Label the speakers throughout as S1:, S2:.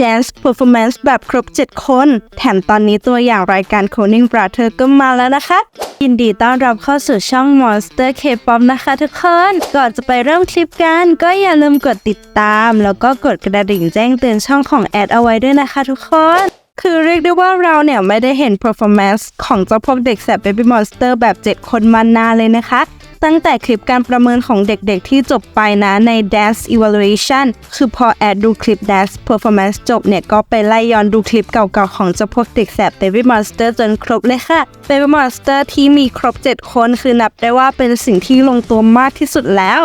S1: Dance Performance แบบครบ 7 คน แถมตอนนี้ตัวอย่างรายการ Coding Brother ก็มาแล้วนะคะ ยินดีต้อนรับเข้าสู่ช่อง Monster K-pop นะคะทุกคน ก่อนจะไปเริ่มคลิปกัน ก็อย่าลืมกดติดตาม แล้วก็กดกระดิ่งแจ้งเตือนช่องของแอดเอาไว้ด้วยนะคะทุกคนคือเรียกได้ว่าเราเนี่ยไม่ได้เห็น performance ของเจ้าพวกเด็กแสบ Baby Monster แบบ 7 คนมานานเลยนะคะ ตั้งแต่คลิปการประเมินของเด็กๆ ที่จบไปนะใน Dance Evaluation คือพอแอดดูคลิป Dance Performance จบเนี่ย ก็ไปไล่ย้อนดูคลิปเก่าๆ ของเจ้าพวกเด็กแสบ Baby Monster จนครบเลยค่ะ Baby Monster ที่มีครบ 7 คนคือนับได้ว่าเป็นสิ่งที่ลงตัวมากที่สุดแล้ว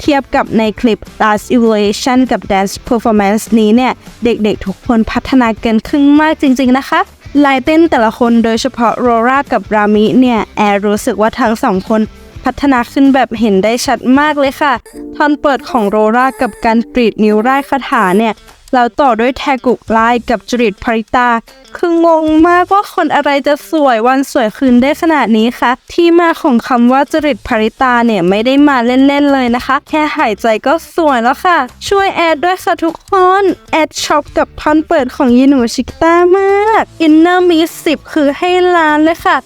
S1: เทียบกับในคลิป Dance Evaluation กับ Dance Performance นี้เนี่ย เด็กๆ ทุกคนพัฒนาเกินครึ่งมากจริงๆนะคะ ลายเต้นแต่ละคนโดยเฉพาะโรรากับรามิเนี่ย แอร์รู้สึกว่าทั้งสองคน พัฒนาขึ้นแบบเห็นได้ชัดมากเลยค่ะทอนเปิดของโรรากับการกรีดนิ้วไร้คาถาเนี่ยแล้วต่อด้วยแทกุกไลกับจริตภริตา คืองงมากว่าคนอะไรจะสวยวันสวยคืนได้ขนาดนี้คะที่มาของคำว่าจริตภริตาเนี่ยไม่ได้มาเล่นๆเลยนะคะ แค่หายใจก็สวยแล้วค่ะ ช่วยแอดด้วยค่ะทุกคน แอดช็อปกับท่อนเปิดของยีนูชิกต้ามาก อินเนอร์มีสิบคือให้ล้านเลยค่ะ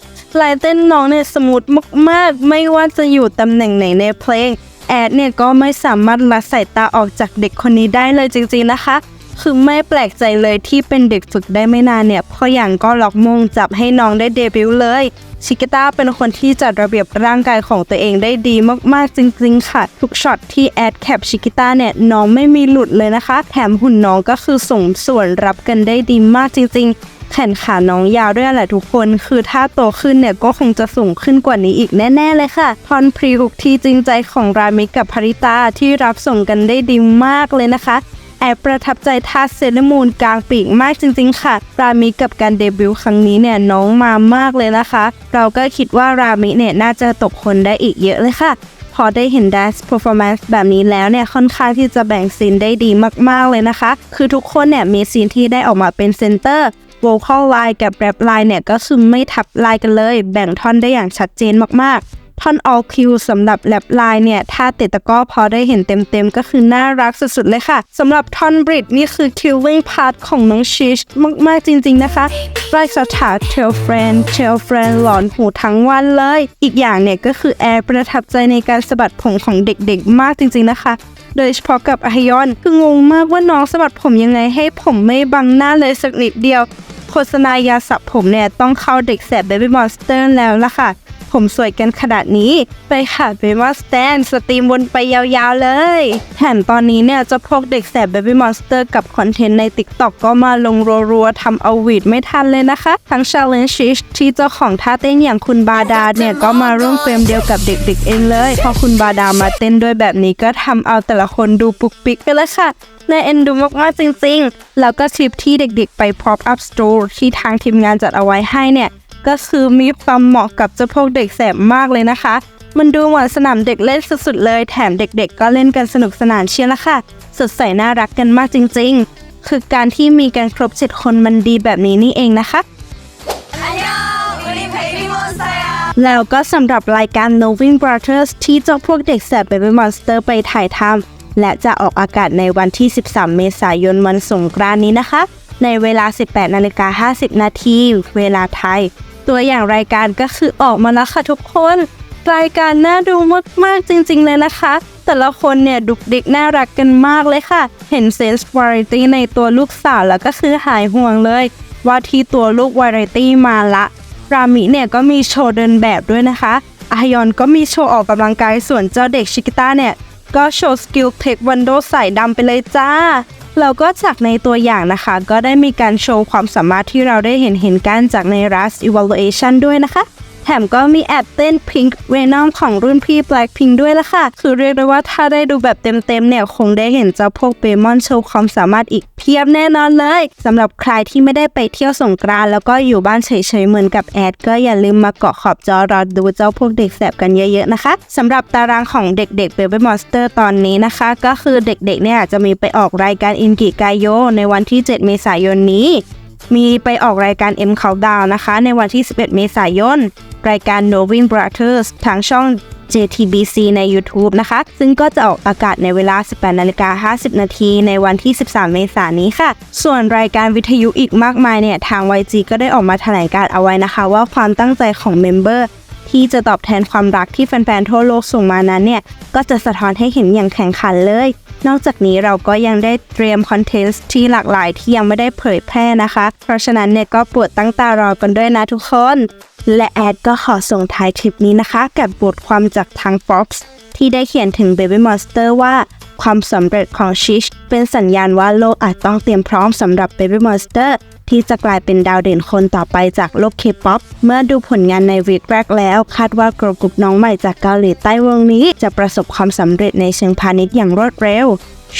S1: ลายเต้นน้องเนี่ยสมูทมากๆ ไม่ว่าจะอยู่ตำแหน่งไหนในเพลง แอดเนี่ยก็ไม่สามารถละสายตาออกจากเด็กคนนี้ได้เลยจริงๆนะคะ คือไม่แปลกใจเลยที่เป็นเด็กฝึกได้ไม่นานเนี่ยพราะอย่างก็ล็อกมงจับให้น้องได้เดบิวต์เลย ชิกิต้าเป็นคนที่จัดระเบียบร่างกายของตัวเองได้ดีมากๆจริงๆค่ะ ทุกช็อตที่แอดแคปชิกิต้าเนี่ยน้องไม่มีหลุดเลยนะคะ แถมหุ่นน้องก็คือส่งส่วนรับกันได้ดีมากจริงๆ ขนขาน้องยาวด้วยแหละทุกคน คือถ้าโตขึ้นเนี่ยก็คงจะสูงขึ้นกว่านี้อีกแน่ ๆ เลยค่ะทอนพรีหุกที่จริงใจของรามิกับภริตาที่รับส่งกันได้ดีมากเลยนะคะแอบประทับใจท่าเซเลมูนกลางปีกมากจริง ๆ ค่ะ รามิกับการเดบิวต์ครั้งนี้เนี่ยน้องมามากเลยนะคะ เราก็คิดว่ารามิเนี่ยน่าจะตกคนได้อีกเยอะเลยค่ะ พอได้เห็น dance performance แบบนี้แล้วเนี่ยค่อนข้างที่จะแบ่งซีนได้ดีมากๆเลยนะคะ คือทุกคนเนี่ยมีซีนที่ได้ออกมาเป็นเซนเตอร์ vocal line กับ rap line เนี่ยก็คือไม่ทับลายกันเลย แบ่งท่อนได้อย่างชัดเจนมากๆ ท่อน all Q สำหรับแ a ปไลน์เนี่ย ถ้าเตะตะก้อพอได้เห็นเต็มๆ ก็คือน่ารักสุดๆเลยค่ะสำหรับท่อนบริดนี่คือ killing part ของน้องชิชมากๆจริงๆนะคะไร้สถา tell friend tell friend หลอนหูทั้งวันเลย อีกอย่างเนี่ยก็คือแอร์ประทับใจในการสะบัดผมของเด็กๆ มากจริงๆนะคะโดยเฉพาะกับอฮยอนคืองงมากว่าน้องสะบัดผมยังไงให้ผมไม่บังหน้าเลยสักนิดเดียว โฆษณายาสระผมเนี่ยต้องเข้าเด็กแสบ Baby Monster แล้วล่ะค่ะ ผมสวยกันขนาดนี้ ไปค่ะเบบ้มาสแตนสตรีมวนไปยาวๆเลย แถมตอนนี้เนี่ยจะพวกเด็กแสบ Baby Monster กับคอนเทนต์ใน TikTok ก็มาลงรัวๆทำเอาวีดไม่ทันเลยนะคะ ทั้ง Challenge ที่เจ้าของท่าเต้นอย่างคุณบาดาเนี่ยก็มาร่วมเฟรมเดียวกับเด็กๆเองเลย พอคุณบาดามาเต้นด้วยแบบนี้ก็ทำเอาแต่ละคนดูปุกปิกไปเลยค่ะน่าเอ็นดูมากๆจริงๆ แล้วก็คลิปที่เด็กๆไป pop up store ที่ทางทีมงานจัดเอาไว้ให้เนี่ย ก็คือมีความเหมาะกับเจ้าพวกเด็กแสบมากเลยนะคะ มันดูเหมือนสนามเด็กเล่นสุดๆเลย แถมเด็กๆ ก็เล่นกันสนุกสนานเชียร์ละค่ะ สดใสน่ารักกันมากจริงๆ คือการที่มีกันครบเจ็ดคนมันดีแบบนี้นี่เองนะคะแล้วก็สำหรับรายการ Noving Brothers ที่เจ้าพวกเด็กแสบ Baby นสเตอร์ไปถ่ายทำและจะออกอากาศในวันที่ 13 เมษายนวันสงกรานนี้นะคะ ในเวลา 18 นาฬิกา 50 นาที เวลาไทย ตัวอย่างรายการก็คือออกมาแล้วค่ะทุกคน รายการน่าดูมากๆจริง ๆ เลยนะคะ แต่ละคนเนี่ยดุกดิกน่ารักกันมากเลยค่ะ เห็นเซนส์วาไรตี้ในตัวลูกสาวแล้วก็คือหายห่วงเลย ว่าที่ตัวลูกวาไรตี้มาละ รามิเนี่ยก็มีโชว์เดินแบบด้วยนะคะอายอนก็มีโชว์ออกกำลังกายส่วนเจ้าเด็กชิกิต้าเนี่ย ก็โชว์สกิลเทควันโดใสายดำไปเลยจ้า แล้วก็จากในตัวอย่างนะคะ ก็ได้มีการโชว์ความสามารถที่เราได้เห็นเห็นกันจากใน Rust Evaluation ด้วยนะคะ แถมก็มีแอบเต้น Pink Venom ของรุ่นพี่ Blackpink ด้วยละค่ะ คือเรียกได้ว่าถ้าได้ดูแบบเต็มๆเนี่ยคงได้เห็นเจ้าพวกเบมอนโชว์ความสามารถอีกเพียบแน่นอนเลยสำหรับใครที่ไม่ได้ไปเที่ยวสงกรานแล้วก็อยู่บ้านเฉยๆเหมือนกับแอดก็อย่าลืมมาเกาะขอบจอรอดูเจ้าพวกเด็กแสบกันเยอะๆนะคะสำหรับตารางของเด็กๆ Baby Monster ตอนนี้นะคะ ก็คือเด็กๆเนี่ยจะมีไปออกรายการอินกิกายโยในวันที่ 7 เมษายนนี้ มีไปออกรายการ M Countdown นะคะ ในวันที่ 11 เมษายน รายการ Knowing Brothers ทางช่อง JTBC ใน YouTube นะคะ ซึ่งก็จะออกอากาศในเวลา 18นาฬิกา50 นาทีในวันที่ 13 เมษายนนี้ค่ะ ส่วนรายการวิทยุอีกมากมายเนี่ย ทาง YG ก็ได้ออกมาแถลงการเอาไว้นะคะ ว่าความตั้งใจของเมมเบอร์ ที่จะตอบแทนความรักที่แฟนๆทั่วโลกส่งมานั้นเนี่ย ก็จะสะท้อนให้เห็นอย่างแข่งขันเลย นอกจากนี้เราก็ยังได้เตรียมคอนเทนต์ที่หลากหลายที่ยังไม่ได้เผยแพร่นะคะ เพราะฉะนั้นเนี่ยก็ปวดตั้งตารอกันด้วยนะทุกคน และแอดก็ขอส่งท้ายคลิปนี้นะคะ กับบทความจากทาง Forbes ที่ได้เขียนถึง Baby Monster ว่าความสำเร็จของชิชเป็นสัญญาณว่าโลกอาจต้องเตรียมพร้อมสำหรับ Baby Monster ที่จะกลายเป็นดาวเด่นคนต่อไปจากโลกเคป๊อปเมื่อดูผลงานในวีคแรกแล้ว คาดว่ากรกลุ่มน้องใหม่จากเกาหลีใต้วงนี้ จะประสบความสำเร็จในเชิงพาณิชย์อย่างรวดเร็ว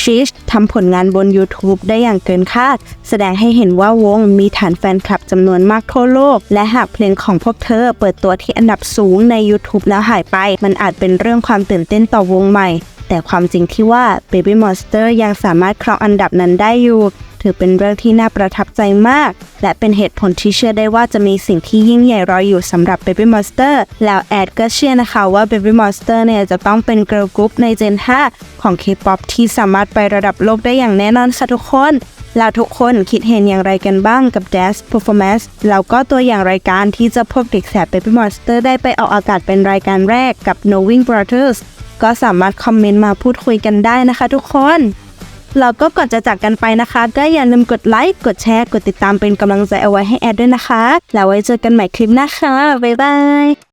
S1: ชิชทำผลงานบน YouTube ได้อย่างเกินคาด แสดงให้เห็นว่าวงมีฐานแฟนคลับจำนวนมากทั่วโลก และหากเพลงของพวกเธอเปิดตัวที่อันดับสูงใน YouTube แล้วหายไป มันอาจเป็นเรื่องความตื่นเต้นต่อวงใหม่ แต่ความจริงที่ว่า Baby Monster ยังสามารถครองอันดับนั้นได้อยู่ ถือเป็นเรื่องที่น่าประทับใจมาก และเป็นเหตุผลที่เชื่อได้ว่าจะมีสิ่งที่ยิ่งใหญ่รออยู่สำหรับ Baby Monster แล้วแอดก็เชื่อนะคะว่า Baby Monster เนี่ยจะต้องเป็นเกิร์ลกรุ๊ปใน Gen 5ของ K-POP ที่สามารถไประดับโลกได้อย่างแน่นอนค่ะทุกคนแล้วทุกคนคิดเห็นอย่างไรกันบ้างกับ Dash Performance แล้วก็ตัวอย่างรายการที่จะพบเด็กแสบ Baby Monster ได้ไปออกอากาศเป็นรายการแรกกับ Knowing Brothers ก็สามารถคอมเมนต์มาพูดคุยกันได้นะคะทุกคน แล้วก็ก่อนจะจากกันไปนะคะ ก็อย่าลืมกดไลค์กดแชร์กดติดตามเป็นกำลังใจเอาไว้ให้แอดด้วยนะคะ แล้วไว้เจอกันใหม่คลิปหน้าค่ะบ๊ายบาย